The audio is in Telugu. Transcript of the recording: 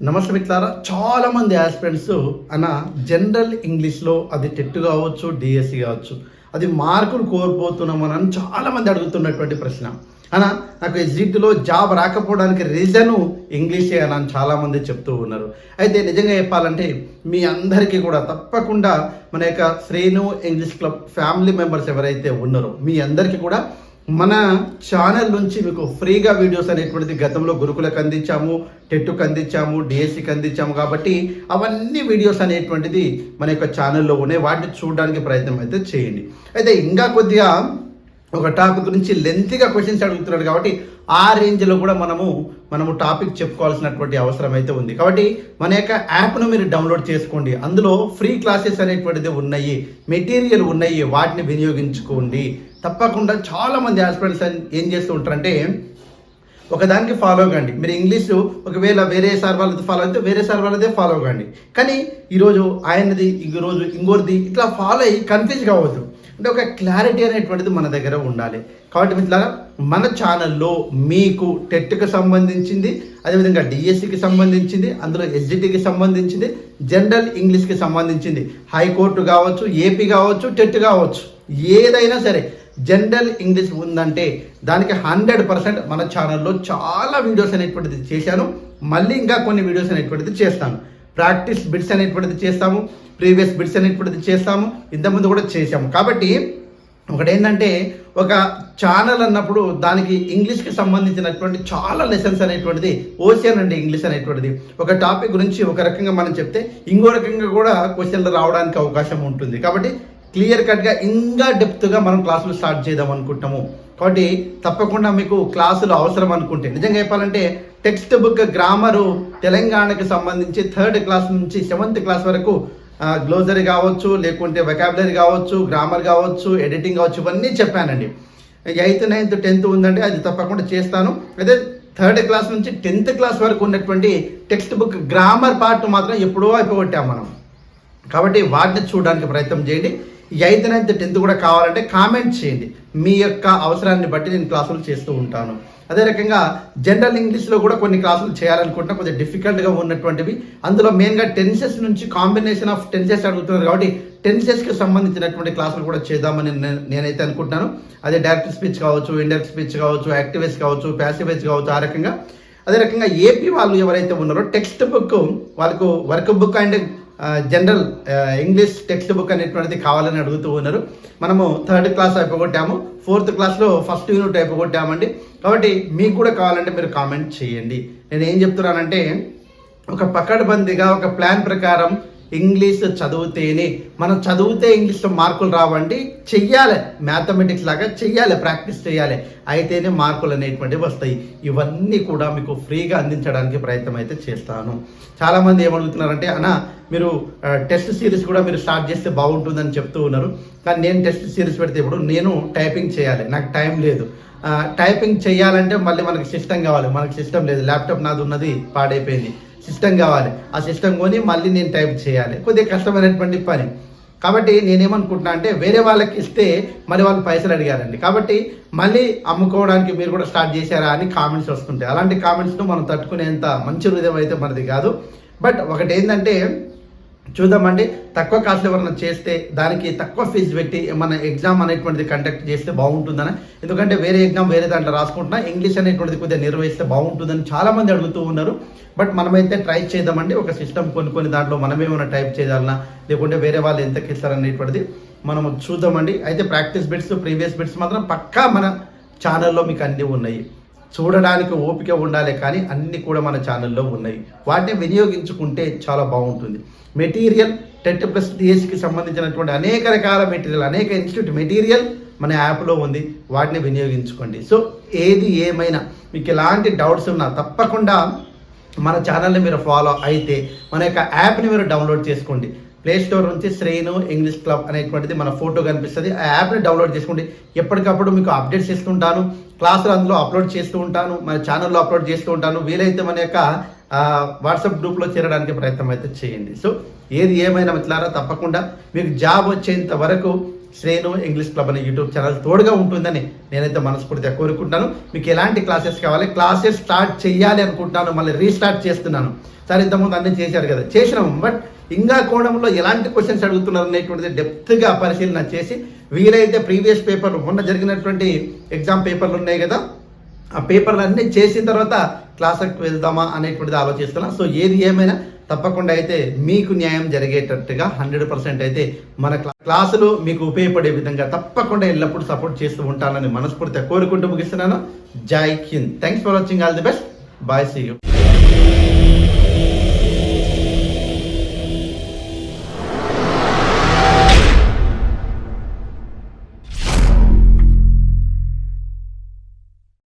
నమస్తే మిత్రులారా చాలామంది ఆస్పిరెంట్స్ అన్న జనరల్ ఇంగ్లీష్లో అది టెట్ కావచ్చు డిఎస్సి కావచ్చు అది మార్కులు కోల్పోతున్నామని అని చాలామంది అడుగుతున్నటువంటి ప్రశ్న. అన్న నాకు ఎగ్జిట్లో జాబ్ రాకపోవడానికి రీజను ఇంగ్లీషే అని అని చెప్తూ ఉన్నారు. అయితే నిజంగా చెప్పాలంటే మీ అందరికీ కూడా తప్పకుండా మన యొక్క Sreenu English club family members ఎవరైతే ఉన్నారో మీ అందరికీ కూడా మన ఛానల్ నుంచి మీకు ఫ్రీగా వీడియోస్ అనేటువంటిది గతంలో గురుకులకు అందించాము టెట్టుకు అందించాము డిఎస్సికి అందించాము కాబట్టి అవన్నీ వీడియోస్ అనేటువంటిది మన యొక్క ఛానల్లో ఉన్నాయి. వాటిని చూడడానికి ప్రయత్నం అయితే చేయండి. అయితే ఇంకా కొద్దిగా ఒక టాపిక్ గురించి లెంతీగా క్వశ్చన్స్ అడుగుతున్నాడు కాబట్టి ఆ రేంజ్లో కూడా మనము మనము టాపిక్ చెప్పుకోవాల్సినటువంటి అవసరం అయితే ఉంది. కాబట్టి మన యొక్క యాప్ను మీరు డౌన్లోడ్ చేసుకోండి. అందులో ఫ్రీ క్లాసెస్ అనేటువంటిది ఉన్నాయి మెటీరియల్ ఉన్నాయి వాటిని వినియోగించుకోండి. తప్పకుండా చాలా మంది ఆస్పిరెంట్స్ ఏం చేస్తూ ఉంటారంటే ఒకదానికి ఫాలో కండి. మీరు ఇంగ్లీష్ ఒకవేళ వేరే సార్ వాళ్ళది ఫాలో అయితే వేరే సార్ వాళ్ళదే ఫాలో కండి. కానీ ఈరోజు ఆయనది ఈరోజు ఇంకోరిది ఇట్లా ఫాలో అయ్యి కన్ఫ్యూజ్ కావద్దు అంటే ఒక క్లారిటీ అనేటువంటిది మన దగ్గర ఉండాలి. కాబట్టి మిత్రులారా మన ఛానల్లో మీకు టెట్కి సంబంధించింది అదేవిధంగా డిఎస్సికి సంబంధించింది అందులో ఎస్జిటికి సంబంధించింది జనరల్ ఇంగ్లీష్కి సంబంధించింది. హైకోర్టు కావచ్చు ఏపీ కావచ్చు టెట్ కావచ్చు. ఏదైనా సరే జనరల్ ఇంగ్లీష్ ఉందంటే దానికి హండ్రెడ్ పర్సెంట్ మన ఛానల్లో చాలా వీడియోస్ అనేటువంటిది చేశాను. మళ్ళీ ఇంకా కొన్ని వీడియోస్ అనేటువంటిది చేస్తాను. ప్రాక్టీస్ బిట్స్ అనేటువంటిది చేస్తాము. ప్రీవియస్ బిట్స్ అనేటువంటిది చేస్తాము. ఇంతకుముందు కూడా చేశాము. కాబట్టి ఒకటేంటంటే ఒక ఛానల్ అన్నప్పుడు దానికి ఇంగ్లీష్కి సంబంధించినటువంటి చాలా లెసన్స్ అనేటువంటిది ఓసియన్ అండి ఇంగ్లీష్ అనేటువంటిది. ఒక టాపిక్ గురించి ఒక రకంగా మనం చెప్తే ఇంకో రకంగా కూడా క్వశ్చన్లు రావడానికి అవకాశం ఉంటుంది. కాబట్టి క్లియర్ కట్గా ఇంకా డెప్త్గా మనం క్లాసులు స్టార్ట్ చేద్దాం అనుకుంటాము కాబట్టి తప్పకుండా మీకు క్లాసులు అవసరం అనుకుంటే నిజంగా చెప్పాలంటే టెక్స్ట్ బుక్ గ్రామరు తెలంగాణకు సంబంధించి థర్డ్ క్లాస్ నుంచి సెవెంత్ క్లాస్ వరకు గ్లోజరీ కావచ్చు లేకుంటే వెకాబులరీ కావచ్చు గ్రామర్ కావచ్చు ఎడిటింగ్ కావచ్చు ఇవన్నీ చెప్పానండి. ఎయిత్ నైన్త్ టెన్త్ ఉందంటే అది తప్పకుండా చేస్తాను. అదే థర్డ్ క్లాస్ నుంచి టెన్త్ క్లాస్ వరకు ఉన్నటువంటి టెక్స్ట్ బుక్ గ్రామర్ పార్ట్ మాత్రం ఎప్పుడో అయిపోగొట్టాం మనం. కాబట్టి వాటిని చూడడానికి ప్రయత్నం చేయండి. ఎయిత్ నైన్త్ టెన్త్ కూడా కావాలంటే కామెంట్ చేయండి. మీ యొక్క అవసరాన్ని బట్టి నేను క్లాసులు చేస్తూ ఉంటాను. అదే రకంగా జనరల్ ఇంగ్లీష్లో కూడా కొన్ని క్లాసులు చేయాలనుకుంటున్నా కొంచెం డిఫికల్ట్గా ఉన్నటువంటివి. అందులో మెయిన్గా టెన్సెస్ నుంచి కాంబినేషన్ ఆఫ్ టెన్సెస్ అడుగుతున్నారు కాబట్టి టెన్సెస్కి సంబంధించినటువంటి క్లాసులు కూడా చేద్దామని నేను- నేనైతే అనుకుంటున్నాను. అదే డైరెక్ట్ స్పీచ్ కావచ్చు ఇండైరెక్ట్ స్పీచ్ కావచ్చు యాక్టివేస్ కావచ్చు ప్యాసివేజ్ కావచ్చు ఆ రకంగా. అదే రకంగా ఏపీ వాళ్ళు ఎవరైతే ఉన్నారో టెక్స్ట్ బుక్ వాళ్ళకు work book and general English text book అనేటువంటిది కావాలని అడుగుతూ ఉన్నారు. మనము థర్డ్ క్లాస్ అయిపోగొట్టాము. ఫోర్త్ క్లాస్లో ఫస్ట్ యూనిట్ అయిపోగొట్టామండి. కాబట్టి మీకు కూడా కావాలంటే మీరు కామెంట్ చేయండి. నేను ఏం చెప్తున్నానంటే ఒక పకడ్బందీగా ఒక ప్లాన్ ప్రకారం ఇంగ్లీష్ చదివితేనే మనం చదివితే ఇంగ్లీష్లో మార్కులు రావండి చెయ్యాలి. మ్యాథమెటిక్స్ లాగా చెయ్యాలి ప్రాక్టీస్ చేయాలి అయితేనే మార్కులు అనేటువంటివి వస్తాయి. ఇవన్నీ కూడా మీకు ఫ్రీగా అందించడానికి ప్రయత్నం అయితే చేస్తాను. చాలామంది ఏమడుగుతున్నారంటే అన్న మీరు టెస్ట్ సిరీస్ కూడా మీరు స్టార్ట్ చేస్తే బాగుంటుందని చెప్తూ ఉన్నారు. కానీ నేను టెస్ట్ సిరీస్ పెడితే ఇప్పుడు నేను టైపింగ్ చేయాలి. నాకు టైం లేదు. టైపింగ్ చేయాలంటే మళ్ళీ మనకి సిస్టమ్ కావాలి. మనకి సిస్టమ్ లేదు. ల్యాప్టాప్ నాది ఉన్నది పాడైపోయింది. సిస్టమ్ కావాలి. ఆ సిస్టమ్ కొని మళ్ళీ నేను టైప్ చేయాలి. కొద్దిగా కష్టమైనటువంటి పని. కాబట్టి నేనేమనుకుంటున్నా అంటే వేరే వాళ్ళకి ఇస్తే మరి వాళ్ళు పైసలు అడిగారండి. కాబట్టి మళ్ళీ అమ్ముకోవడానికి మీరు కూడా స్టార్ట్ చేశారా అని కామెంట్స్ వస్తుంటాయి. అలాంటి కామెంట్స్ను మనం తట్టుకునేంత మంచి హృదయం అయితే మనది కాదు. బట్ ఒకటి ఏంటంటే చూద్దామండి. తక్కువ కాస్ట్లో ఎవరైనా చేస్తే దానికి తక్కువ ఫీజు పెట్టి మన ఎగ్జామ్ అనేటువంటిది కండక్ట్ చేస్తే బాగుంటుందని. ఎందుకంటే వేరే ఎగ్జామ్ వేరే దాంట్లో రాసుకుంటున్నా ఇంగ్లీష్ అనేటువంటిది కొద్దిగా నిర్వహిస్తే బాగుంటుందని చాలామంది అడుగుతూ ఉన్నారు. బట్ మనమైతే ట్రై చేద్దామండి. ఒక సిస్టమ్ కొనుక్కొని దాంట్లో మనమేమైనా టైప్ చేయాలన్నా లేకుంటే వేరే వాళ్ళు ఎంతకి ఇస్తారనేటువంటిది మనం చూద్దామండి. అయితే ప్రాక్టీస్ బిట్స్ ప్రీవియస్ బిట్స్ మాత్రం పక్కా మన ఛానల్లో మీకు అన్నీ ఉన్నాయి. చూడడానికి ఓపిక ఉండాలి కానీ అన్ని కూడా మన ఛానల్లో ఉన్నాయి. వాటిని వినియోగించుకుంటే చాలా బాగుంటుంది. మెటీరియల్ టెట్ ప్లస్ టీఎస్కి సంబంధించినటువంటి అనేక రకాల మెటీరియల్ అనేక ఇన్స్టిట్యూట్ మెటీరియల్ మన యాప్లో ఉంది. వాటిని వినియోగించుకోండి. సో ఏది ఏమైనా మీకు ఎలాంటి డౌట్స్ ఉన్నా తప్పకుండా మన ఛానల్ని మీరు ఫాలో అయితే మన యొక్క యాప్ని మీరు డౌన్లోడ్ చేసుకోండి. ప్లే స్టోర్ నుంచి శ్రేణు ఇంగ్లీష్ క్లబ్ అనేటువంటిది మన ఫోటో కనిపిస్తుంది. ఆ యాప్ని డౌన్లోడ్ చేసుకోండి. ఎప్పటికప్పుడు మీకు అప్డేట్స్ ఇస్తుంటాను క్లాసులు అందులో అప్లోడ్ చేస్తూ ఉంటాను. మన ఛానల్లో అప్లోడ్ చేస్తూ ఉంటాను. వీలైతే మన యొక్క వాట్సాప్ గ్రూప్లో చేరడానికి ప్రయత్నం అయితే చేయండి. సో ఏది ఏమైనా మిత్రులారా తప్పకుండా మీకు జాబ్ వచ్చేంత వరకు శ్రేణు ఇంగ్లీష్ క్లబ్ అనే యూట్యూబ్ ఛానల్ తోడుగా ఉంటుందని నేనైతే మనస్ఫూర్తిగా కోరుకుంటాను మీకు ఎలాంటి క్లాసెస్ కావాలి? క్లాసెస్ స్టార్ట్ చేయాలి అనుకుంటున్నాను. మళ్ళీ రీస్టార్ట్ చేస్తున్నాను. సరే ఇంతకుముందు అన్ని చేశారు కదా. చేసినాం బట్ ఇంకా కోణంలో ఎలాంటి క్వశ్చన్స్ అడుగుతున్నారు అనేటువంటిది డెప్త్గా పరిశీలన చేసి వీలైతే ప్రీవియస్ పేపర్లు మొన్న జరిగినటువంటి ఎగ్జామ్ పేపర్లు ఉన్నాయి కదా ఆ పేపర్లు అన్నీ చేసిన తర్వాత క్లాస్కి వెళ్దామా అనేటువంటిది ఆలోచిస్తున్నా. సో ఏది ఏమైనా తప్పకుండా అయితే మీకు న్యాయం జరిగేటట్టుగా హండ్రెడ్ పర్సెంట్ అయితే మన క్లాసులు మీకు ఉపయోగపడే విధంగా తప్పకుండా ఎల్లప్పుడూ సపోర్ట్ చేస్తూ ఉంటానని మనస్ఫూర్తిగా కోరుకుంటూ ముగిస్తున్నాను. Jai Hind. Thanks for watching all the best bye see you